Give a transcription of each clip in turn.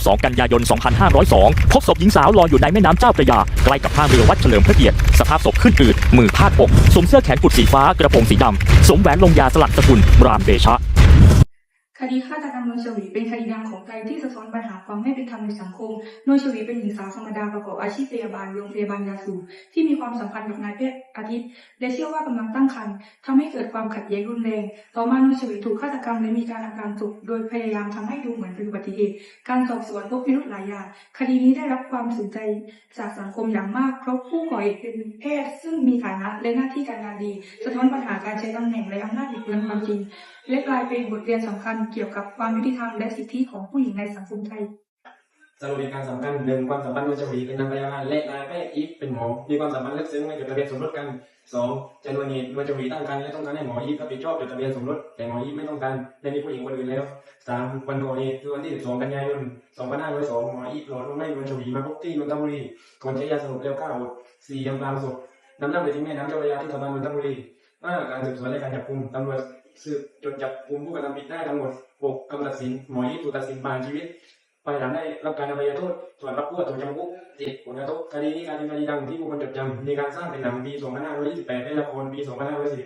22กันยายน 2502 พบศพหญิงสาวลอยอยู่ในแม่น้ำเจ้าพระยา ใกล้กับท่าเรือวัดเฉลิมพระเกียรติ สภาพศพขึ้นอืด มือพาดอกสวมเสื้อแขนกุดสีฟ้ากระโปรงสีดำสวมแหวนลงยาสลักสกุลรามเดชะ คดีฆาตกรรมนวลชวีเป็นคดีดังของไทยที่สะท้อนปัญหาความไม่เป็นธรรมในสังคมนวลชวีเป็นหญิงสาวธรรมดาประกอบอาชีพพยาบาลโรงพยาบาลยาสูบที่มีความสัมพันธ์กับนายแพทย์อาทิตย์ และเชื่อว่ากำลังตั้งครรภ์ทำให้เกิดความขัดแย้งรุนแรง ต่อมานวลชวีถูกฆาตกรรมและมีการอาการศพโดยพยายามทำให้ดูเหมือนเป็นอุบัติเหตุ การสอบสวนพบพิรุธหลายอย่างคดีนี้ได้รับความสนใจจากสังคมอย่างมากเพราะผู้ก่อเหตุเป็นแพทย์ซึ่งมีฐานะและหน้าที่การงานดี สะท้อนปัญหาการใช้ตำแหน่งและอำนาจบิดเบือนความจริงและกลายเป็นบทเรียนสำคัญเกี่ยวกับความยุติธรรมและสิทธิของผู้หญิงในสังคมไทยสรุปการสำคัญหนึ่งความสัมพันธ์โดยเฉวีเป็นนางพยาบาลและนายแพทย์อีฟเป็นหมอมีความสัมพันธ์ลึกซึ้งไม่จดทะเบียนสมรสกันสองจำนวนเหตุโดยเฉวีตั้งครรภ์และต้องการให้หมออีฟรับผิดชอบจดทะเบียนสมรสแต่หมออีฟไม่ต้องการและมีผู้หญิงคนอื่นแล้วสามวันก่อเหตุคือวันที่12กันยายน2502หมออีฟหลอดลงให้โดยเฉวีมาพบที่นนทบุรีก่อนใช้ยาสลบแล้วก้าวสี่ยำพรางศพนำน้ำไปทิ้งแม่น้ำเจ้าพระยาที่สะพานนนทบุรีห้าการสืบสวนและการจับกุมตำรวจ สืบจนจับกุมผู้กระทำผิดได้ทั้งหมดหกกำลังสินหมอยี่ถูกตัดสินประหารชีวิตภายหลังได้รับการอภัยโทษส่วนรับผู้ถูกจำคุกเจ็ดผลกระทบคดีนี้การเป็นคดีดังที่ผู้คนจดจำมีการสร้างเป็นหนังปี2528และละครปี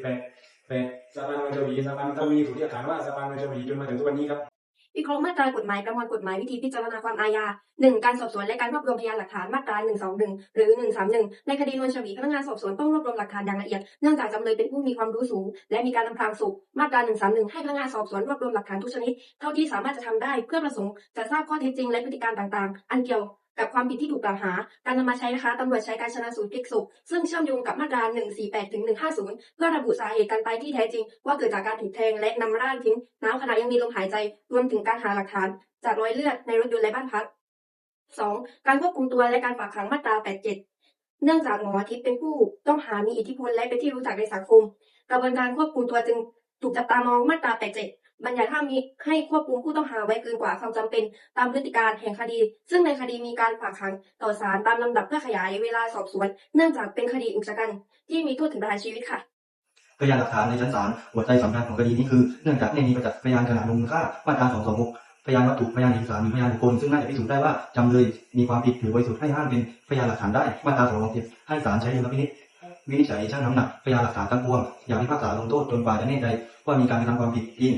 2548แปดสะพานนนทบุรีสะพานนนทวีถูกเรียกขานว่าสะพานนนทบุรีจนมาถึงทุกวันนี้ครับ วิเคราะห์มาตรากฎหมายประมวลกฎหมายวิธีพิจารณาความอาญาหนึ่งการสอบสวนและการรวบรวมพยานหลักฐานมาตราหนึ่งสองหนึ่งหรือหนึ่งสามหนึ่งในคดีนวลชวีพนักงานสอบสวนต้องรวบรวมหลักฐานอย่างละเอียดเนื่องจากจำเลยเป็นผู้มีความรู้สูง และมีการอำพรางสุขมาตราหนึ่งสามหนึ่งให้พนักงานสอบสวนรวบรวมหลักฐานทุกชนิด เท่าที่สามารถจะทำได้เพื่อประสงค์จะทราบข้อเท็จจริงและพฤติการต่างๆ อันเกี่ยว กับความผิดที่ถูกกล่าวหา การนำมาใช้นะคะตำรวจใช้การชนะสูตรพลิกศพซึ่งเชื่อมโยงกับมาตรา 148 ถึง 150 เพื่อระบุสาเหตุการตายที่แท้จริง ว่าเกิดจากการถูกแทงและนำร่างทิ้งน้ำขณะยังมีลมหายใจ รวมถึงการหาหลักฐาน จากรอยเลือดในรถยนต์และบ้านพัก 2. การควบคุมตัวและการฝากขังมาตรา 87เนื่องจากหมออาทิตย์เป็นผู้ต้องหามีอิทธิพลและเป็นที่รู้จักในสังคม กระบวนการควบคุมตัวจึงถูกจับตามองมาตรา 87 บัญญัติห้ามมิให้ควบคุมผู้ต้องหาไว้เกินกว่าความจำเป็นตามพฤติการแห่งคดี ซึ่งในคดีมีการฝากขังต่อศาลตามลำดับเพื่อขยายเวลาสอบสวน เนื่องจากเป็นคดีอุกชะกัน ที่มีโทษถึงประหารชีวิตค่ะพยานหลักฐานในชั้นศาลหัวใจสำคัญของคดีนี้คือเนื่องจากไม่มีประจักษ์พยานขณะลงมือฆ่ามาตรา226พยานวัตถุพยานเอกสารหรือพยานบุคคลซึ่งน่าจะพิสูจน์ได้ว่าจำเลยมีความผิดหรือบริสุทธิ์ให้ห้ามเป็นพยานหลักฐานได้มาตรา227ให้ศาลใช้ดุลพินิจวินิจฉัยชั่งน้ำหนักพยานหลักฐานทั้งปวงอย่างพิพากษาลงโทษจนกว่าจะแน่ใจว่ามีการกระทำความผิดจริง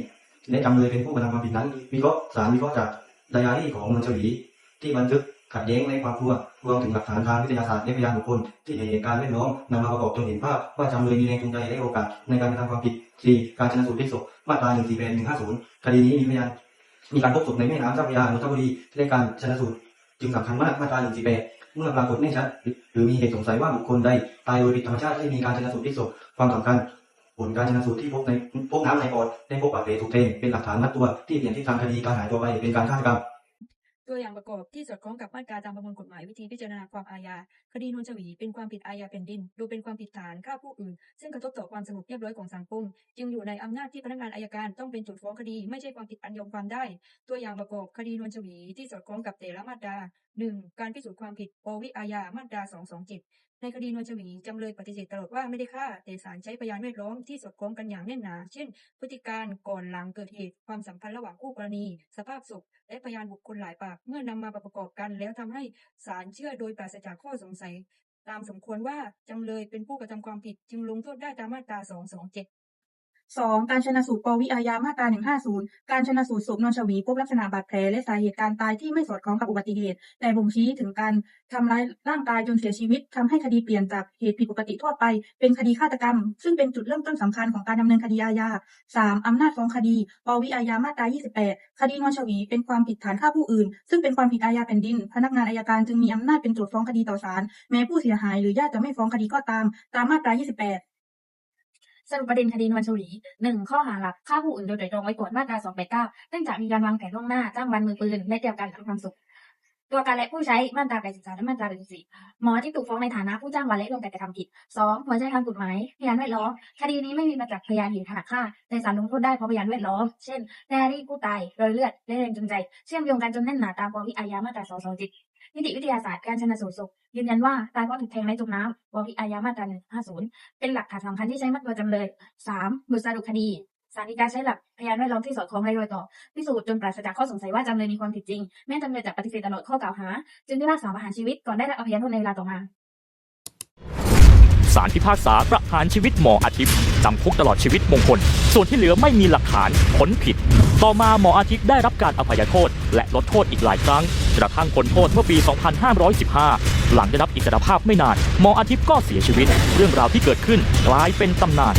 และจำเลยเป็นผู้กระทำความผิดนั้นวิเคราะห์ศาลวิเคราะห์จากไดอารี่ของนนชวีที่บันทึกขัดแย้งในความกลัวรวมถึงหลักฐานทางวิทยาศาสตร์และพยานบุคคลที่เห็นเหตุการณ์แวดล้อมนำมาประกอบจนเห็นภาพว่าจำเลยมีแรงจูงใจและโอกาสในการกระทำความผิด 4. การชนสูตรพลิกศพมาตรา148 150คดีนี้มีพยานมีการพบศพในแม่น้ำเจ้าพระยานนทบุรีและการชนสูตรจึงสำคัญมากมาตรา148เมื่อปรากฏแน่ชัดหรือมีเหตุสงสัยว่าบุคคลใดตายโดยผิดธรรมชาติให้มีการชนสูตรพลิกศพความสำคัญ ผลการชนสูตรที่พบในพบน้ำในปอดได้พบบาดแผลถูกแทงเป็นหลักฐานมัดตัว ที่เปลี่ยนทิศทางคดีการหายตัวไปเป็นการฆาตกรรมตัวอย่างประกอบที่สอดคล้องกับมาตราตามประมวลกฎหมายวิธีพิจารณาความอาญาคดีนวลชวีเป็นความผิดอาญาแผ่นดิน ดูเป็นความผิดฐานฆ่าผู้อื่น ซึ่งกระทบต่อความสงบเรียบร้อยของสังคมจึงอยู่ในอำนาจที่พนักงานอายการต้องเป็นจุดฟ้องคดีไม่ใช่ความผิดอันยอมความได้ ตัวอย่างประกอบคดีนวลชวีที่สอดคล้องกับแต่ละมาตรา 1. การพิสูจน์ความผิดปวิอาญามาตรา 227ในคดีนวลชวีจำเลยปฏิเสธตลอดว่าไม่ได้ฆ่า แต่ศาลใช้พยานแวดล้อมที่สอดคล้องกันอย่างแน่นหนา เช่น พฤติการก่อนหลังเกิดเหตุ ความสัมพันธ์ระหว่างคู่กรณี สภาพศพ และพยานบุคคลหลายปาก เมื่อนำมาประกอบกัน แล้วทำให้ศาลเชื่อโดยปราศจากข้อสงสัย ตามสมควรว่าจำเลยเป็นผู้กระทำความผิดจึงลงโทษได้ตามมาตรา 227 2. การชนะสูตรปวิอาญามาตรา 150 การชนะสูตรศพนวลชวีพบลักษณะบาดแผลและสาเหตุการตายที่ไม่สอดคล้องกับอุบัติเหตุ แต่บ่งชี้ถึงการทำร้ายร่างกายจนเสียชีวิตทำให้คดีเปลี่ยนจากเหตุผิดปกติทั่วไป เป็นคดีฆาตกรรม ซึ่งเป็นจุดเริ่มต้นสำคัญของการดำเนินคดีอาญา 3. อำนาจฟ้องคดีปวิอาญามาตรา 28 คดีนวลชวี เป็นความผิดฐานฆ่าผู้อื่น ซึ่งเป็นความผิดอาญาแผ่นดิน พนักงานอายการจึงมีอำนาจเป็นโจทก์ฟ้องคดีต่อศาลแม้ผู้เสียหายหรือญาติจะไม่ฟ้องคดีก็ตาม ตามมาตรา 28 สรุปประเด็นคดีนวลชวีหนึ่งข้อหาหลักฆ่าผู้อื่นโดยไตรตรองไว้ก่อนมาตรา289เนื่องจากมีการวางแผนล่วงหน้าจ้างวันมือปืนและเตรียมการทำความสุข ตัวการและผู้ใช้มาตรา83และมาตรา84หมอที่ถูกฟ้องในฐานะผู้จ้างวันและร่วมกันกระทำผิดสองหัวใจทางกฎหมายพยานแวดล้อมคดีนี้ไม่มีประจักพยานเห็นขณะฆ่าแต่ศาลลงโทษได้เพราะพยานแวดล้อม เช่นแดรี่ผู้ตายรอยเลือดและแรงจูงใจ เชื่อมโยงกันจนแน่นหนาตามปวิอาญามาตรา227นิติวิทยาศาสตร์การชนสูตรศพยืนยันว่าตายเพราะถูกแทงและจมน้ำปวิอาญามาตรา150 เป็นหลักฐานสำคัญที่ใช้มัดตัวจำเลย 3. บทสรุปคดี ศาลฎีกาใช้หลักพยานแวดล้อมที่สอดคล้องและรอยต่อพิสูจน์จนปราศจากข้อสงสัยว่าจำเลยมีความผิดจริง แม้จำเลยจะปฏิเสธตลอดข้อกล่าวหา จึงพิพากษาประหารชีวิตก่อนได้รับอภัยโทษในเวลาต่อมาศาลพิพากษาประหารชีวิตหมออาทิตย์จำคุกตลอดชีวิตมงคล ส่วนที่เหลือไม่มีหลักฐานผลผิด ต่อมาหมออาทิตย์ได้รับการอภัยโทษ และลดโทษอีกหลายครั้งกระทั่งพ้นโทษเมื่อปี 2515 หลังได้รับอิสรภาพไม่นานหมออาทิตย์ก็เสียชีวิต เรื่องราวที่เกิดขึ้นกลายเป็นตำนาน